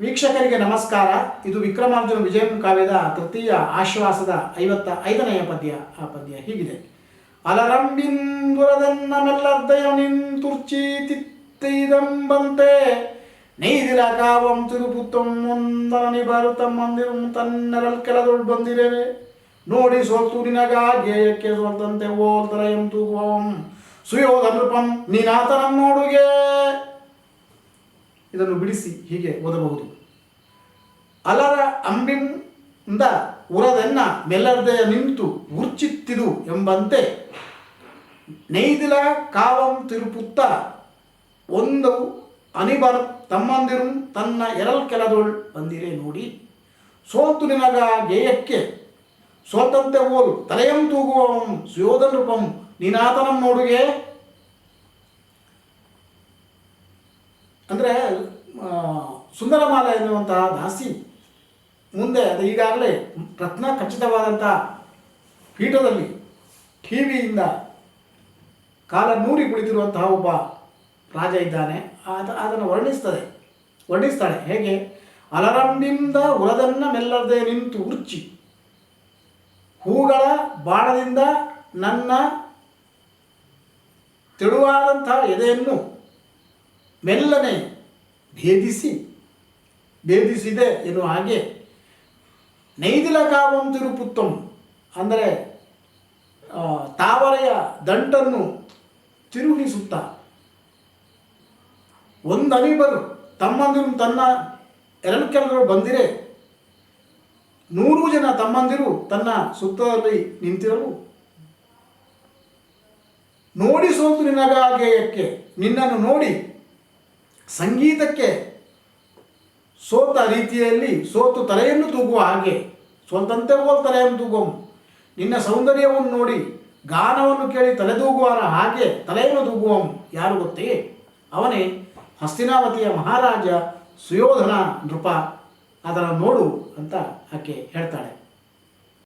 ವೀಕ್ಷಕರಿಗೆ ನಮಸ್ಕಾರ. ಇದು ವಿಕ್ರಮಾರ್ಜುನ ವಿಜಯಂ ಕಾವ್ಯದ ತೃತೀಯ ಆಶ್ವಾಸದ ಐವತ್ತ ಐದನೆಯ ಪದ್ಯ. ಆ ಪದ್ಯ ಹೀಗಿದೆ. ಅಲರಂಬಿಂದುರದನ್ನಮೆಲ್ಲರ್ದಯ ನಿಂತುರ್ಚಿ ತಿತ್ತೈದಂಬಂತೆ ನೈದಿಲ ಕಾವಂ ತಿರುಪುತ್ತಂ ಒಂದನಿ ಬರುತ್ತ ಮಂದಿರು ತನ್ನೆರಲ್ ಬಂದಿರೇವೆ. ನೋಡಿ ಸೋಲ್ತು ನಿನಗ ಗೇಯಕ್ಕೆ ಸೋಲ್ತಂತೆ ಓಲ್ತರಯಂ ತೂಗುವಂ ಸುಯೋಧ ನೃಪಂ ನೀನಾತನಂ ನೋಡುಗೆ. ಇದನ್ನು ಬಿಡಿಸಿ ಹೀಗೆ ಓದಬಹುದು. ಅಲರ ಅಂಬಿಂದ ಉರದನ್ನ ಮೆಲ್ಲರ್ದೆಯ ನಿಂತು ಉರ್ಚಿತ್ತಿದು ಎಂಬಂತೆ ನೈದಿಲ ಕಾವಂ ತಿರುಪುತ್ತ ಒಂದು ಅನಿಬರ್ ತಮ್ಮಂದಿರು ತನ್ನ ಎರಲ್ ಕೆಲದೊಳ್ ಬಂದಿರೆ ನೋಡಿ. ಸೋತು ನಿನಗ ಗೇಯಕ್ಕೆ ಸೋತಂತೆ ಓಲು ತಲೆಯಂ ತೂಗುವಂ ಸುಯೋಧನ ರೂಪಂ, ನೀನಾತನಂ ನೋಡುಗೆ. ಅಂದರೆ ಸುಂದರಮಾಲ ಎನ್ನುವಂತಹ ದಾಸಿ ಮುಂದೆ ಅದು ಈಗಾಗಲೇ ರತ್ನ ಖಚಿತವಾದಂಥ ಪೀಠದಲ್ಲಿ ಟಿವಿಯಿಂದ ಕಾಲ ನೂರಿ ಕುಳಿತಿರುವಂತಹ ಒಬ್ಬ ರಾಜ ಇದ್ದಾನೆ. ಆತ ಅದನ್ನು ವರ್ಣಿಸ್ತದೆ, ವರ್ಣಿಸ್ತಾಳೆ. ಹೇಗೆ? ಅಲರಂಬಿಂದ ಉರದನ್ನ ಮೆಲ್ಲದೆ ನಿಂತು ಉರ್ಚಿ. ಹೂಗಳ ಬಾಣದಿಂದ ನನ್ನ ತೆಳುವಾದಂತಹ ಎದೆಯನ್ನು ಮೆಲ್ಲನೆ ಭೇದಿಸಿ, ಭೇದಿಸಿದೆ ಎನ್ನುವ ಹಾಗೆ ನೈದಿಲ ಕಾವಂ ತಿರುಪುತ್ತಂ ಅಂದರೆ ತಾವರೆಯ ದಂಟನ್ನು ತಿರುಗಿಸುತ್ತಾ. ಒಂದು ಅನಿಬರು ತಮ್ಮಂದಿರು ತನ್ನ ಎರಡು ಕೆಲವರು ಬಂದಿರೆ, ನೂರು ಜನ ತಮ್ಮಂದಿರು ತನ್ನ ಸುತ್ತದಲ್ಲಿ ನಿಂತಿರಲು ನೋಡಿ ಸೋತು ನಿನಗಾಗೆಯಕ್ಕೆ, ನಿನ್ನನ್ನು ನೋಡಿ ಸಂಗೀತಕ್ಕೆ ಸೋತ ರೀತಿಯಲ್ಲಿ ಸೋತು ತಲೆಯನ್ನು ತೂಗುವ ಹಾಗೆ ಸ್ವಂತಂತೆ ಹೋಲ್ ತಲೆಯನ್ನು ತೂಗುವ. ನಿನ್ನ ಸೌಂದರ್ಯವನ್ನು ನೋಡಿ, ಗಾನವನ್ನು ಕೇಳಿ ತಲೆದೂಗುವರ ಹಾಗೆ ತಲೆಯನ್ನು ತೂಗುವಂ. ಯಾರು ಗೊತ್ತೇ? ಅವನೇ ಹಸ್ತಿನಾವತಿಯ ಮಹಾರಾಜ ಸುಯೋಧನ ನೃಪ. ಅದನ್ನು ನೋಡು ಅಂತ ಆಕೆ ಹೇಳ್ತಾಳೆ.